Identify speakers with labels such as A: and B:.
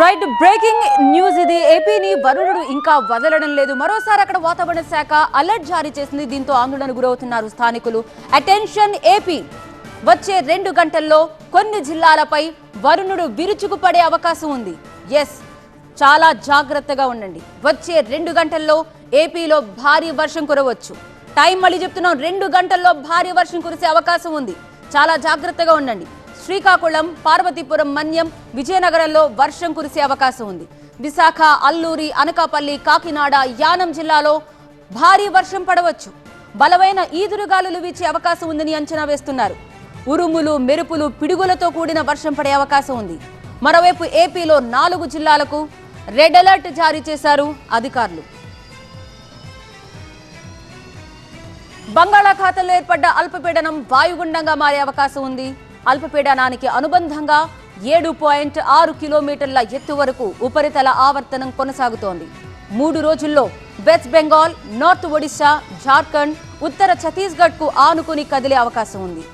A: Right breaking news ఇది. ఏపీని వరుణుడు ఇంకా వదలడం లేదు. మరోసారి అక్కడ వాతావరణ శాఖ అలర్ట్ జారీ చేసింది. దీంతో ఆందోళన గురవుతున్నారు స్థానికులు. Attention AP. వచ్చే రెండు గంటల్లో కొన్ని జిల్లాలపై వరుణుడు విరుచుకుపడే అవకాశం ఉంది. ఎస్ చాలా జాగ్రత్తగా ఉండండి. వచ్చే రెండు గంటల్లో ఏపీలో భారీ వర్షం కురవచ్చు. టైం మళ్ళీ చెప్తున్నాం. రెండు గంటల్లో భారీ వర్షం కురిసే అవకాశం ఉంది. చాలా జాగ్రత్తగా ఉండండి. శ్రీకాకుళం పార్వతీపురం మన్యం విజయనగరంలో వర్షం కురిసే అవకాశం ఉంది. విశాఖ అల్లూరి అనకాపల్లి కాకినాడ యానం జిల్లాలో భారీ వర్షం పడవచ్చు. బలమైన ఈదురుగాలులు వీచే అవకాశం ఉందని అంచనా వేస్తున్నారు. ఉరుములు మెరుపులు పిడుగులతో కూడిన వర్షం పడే అవకాశం ఉంది. మరోవైపు ఏపీలో నాలుగు జిల్లాలకు రెడ్ అలర్ట్ జారీ చేశారు అధికారులు. బంగాళాఖాతంలో ఏర్పడ్డ అల్పపీడనం వాయుగుండంగా మారే అవకాశం ఉంది. అల్పపీడనానికి అనుబంధంగా ఏడు పాయింట్ ఆరు కిలోమీటర్ల ఎత్తు వరకు ఉపరితల ఆవర్తనం కొనసాగుతోంది. మూడు రోజుల్లో వెస్ట్ బెంగాల్ నార్త్ ఒడిశా జార్ఖండ్ ఉత్తర ఛత్తీస్గఢ్కు ఆనుకుని కదిలే అవకాశం ఉంది.